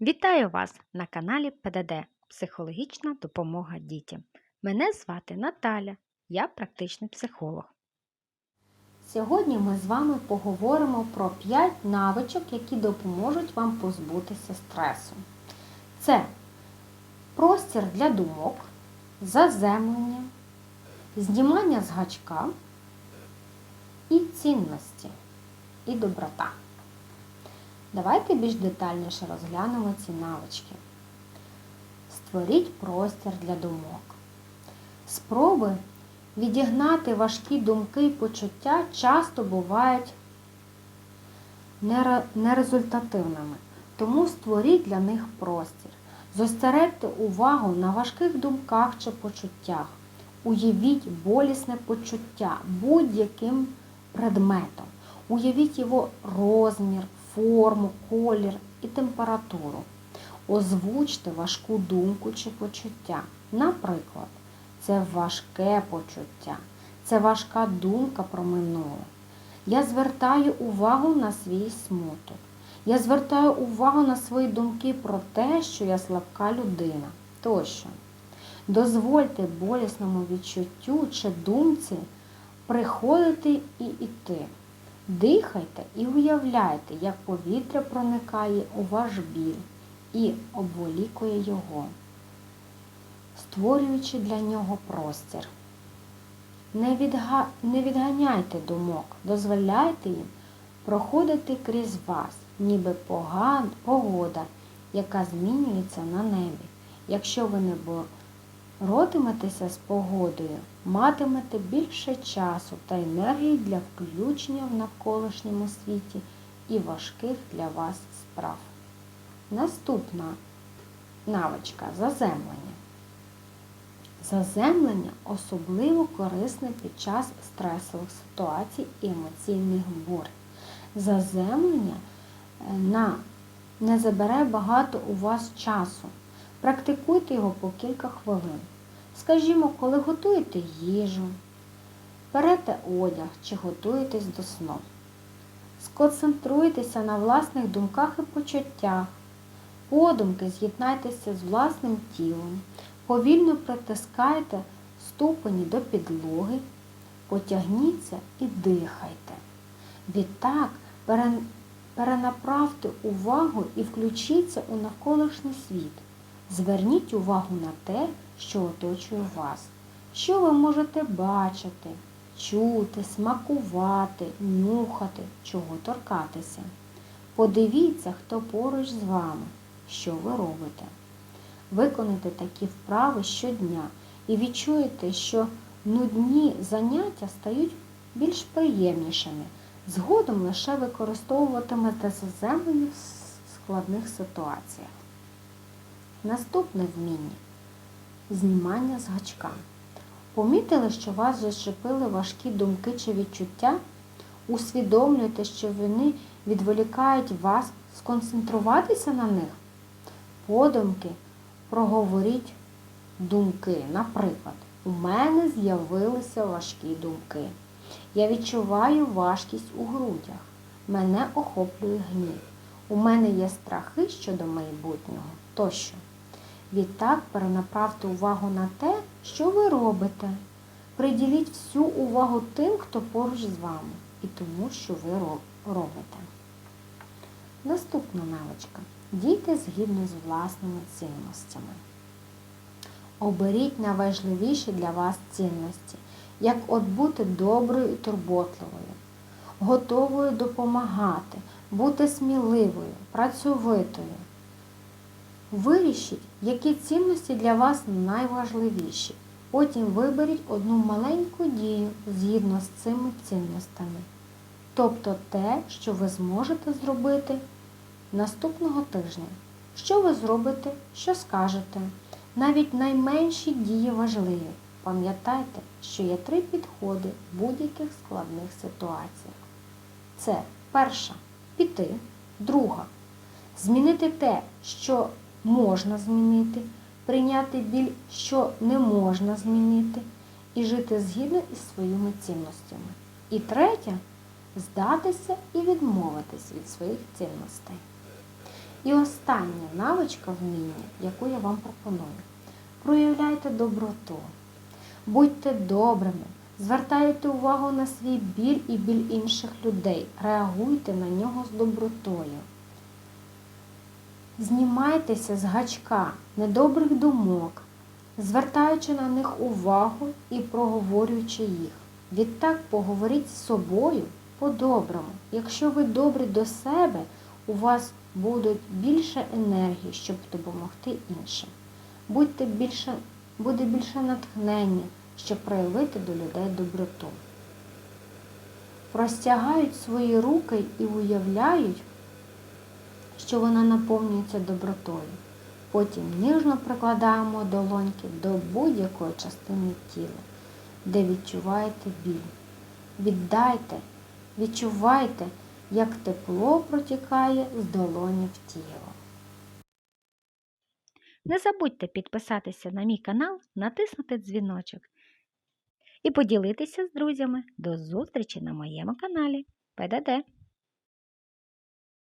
Вітаю вас на каналі ПДД Психологічна допомога дітям. Мене звати Наталя, я практичний психолог. Сьогодні ми з вами поговоримо про 5 навичок, які допоможуть вам позбутися стресу. Це простір для думок, заземлення, знімання з гачка і цінності і доброта. Давайте більш детальніше розглянемо ці навички. Створіть простір для думок. Спроби відігнати важкі думки і почуття часто бувають нерезультативними, тому створіть для них простір. Зосередьте увагу на важких думках чи почуттях. Уявіть болісне почуття будь-яким предметом. Уявіть його розмір, форму, колір і температуру. Озвучте важку думку чи почуття. Наприклад, це важке почуття, це важка думка про минуле. Я звертаю увагу на свій смуток. Я звертаю увагу на свої думки про те, що я слабка людина тощо. Дозвольте болісному відчуттю чи думці приходити і йти. Дихайте і уявляйте, як повітря проникає у ваш біль і обволікує його, створюючи для нього простір. Не, відга... не відганяйте думок, дозволяйте їм проходити крізь вас, ніби погода, яка змінюється на небі. Якщо ви не боротиметеся з погодою, матимете більше часу та енергії для включення в навколишньому світі і важких для вас справ. Наступна навичка заземлення. Заземлення особливо корисне під час стресових ситуацій і емоційних бурь. Заземлення е, на не забере багато у вас часу. Практикуйте його по кілька хвилин. Скажімо, коли готуєте їжу, берете одяг чи готуєтесь до сну. Сконцентруйтеся на власних думках і почуттях. Подумки з'єднайтеся з власним тілом, повільно притискайте ступені до підлоги, потягніться і дихайте. Відтак перенаправте увагу і включіться у навколишній світ. Зверніть увагу на те, що оточує вас, що ви можете бачити, чути, смакувати, нюхати, чого торкатися. Подивіться, хто поруч з вами, що ви робите. Виконайте такі вправи щодня і відчуєте, що нудні заняття стають більш приємнішими. Згодом лише використовуватимете заземлення в складних ситуаціях. Наступне вміння знімання з гачка. Помітили, що вас зачепили важкі думки чи відчуття? Усвідомлюйте, що вони відволікають вас сконцентруватися на них. Подумки проговоріть думки. Наприклад, у мене з'явилися важкі думки. Я відчуваю важкість у грудях. Мене охоплює гнів. У мене є страхи щодо майбутнього тощо. Відтак перенаправте увагу на те, що ви робите. Приділіть всю увагу тим, хто поруч з вами, і тому, що ви робите. Наступна навичка. Дійте згідно з власними цінностями. Оберіть найважливіші для вас цінності, як от бути доброю і турботливою, готовою допомагати, бути сміливою, працьовитою. Вирішіть, які цінності для вас найважливіші. Потім виберіть одну маленьку дію згідно з цими цінностями. Тобто те, що ви зможете зробити наступного тижня. Що ви зробите, що скажете. Навіть найменші дії важливі. Пам'ятайте, що є три підходи в будь-яких складних ситуаціях. Це перша піти, друга змінити те, що можна змінити, прийняти біль, що не можна змінити, і жити згідно із своїми цінностями. І третє здатися і відмовитись від своїх цінностей. І остання навичка вміння, яку я вам пропоную. Проявляйте доброту. Будьте добрими, звертайте увагу на свій біль і біль інших людей. Реагуйте на нього з добротою. Знімайтеся з гачка недобрих думок, звертаючи на них увагу і проговорюючи їх. Відтак поговоріть з собою по-доброму. Якщо ви добрі до себе, у вас будуть більше енергії, щоб допомогти іншим. Будьте більше, буде більше натхнення, щоб проявити до людей доброту. Простягають свої руки і уявляють, що вона наповнюється добротою. Потім ніжно прикладаємо долоньки до будь-якої частини тіла, де відчуваєте біль. Віддайте, відчувайте, як тепло протікає з долоні в тіло. Не забудьте підписатися на мій канал, натиснути дзвіночок і поділитися з друзями. До зустрічі на моєму каналі. ПДД!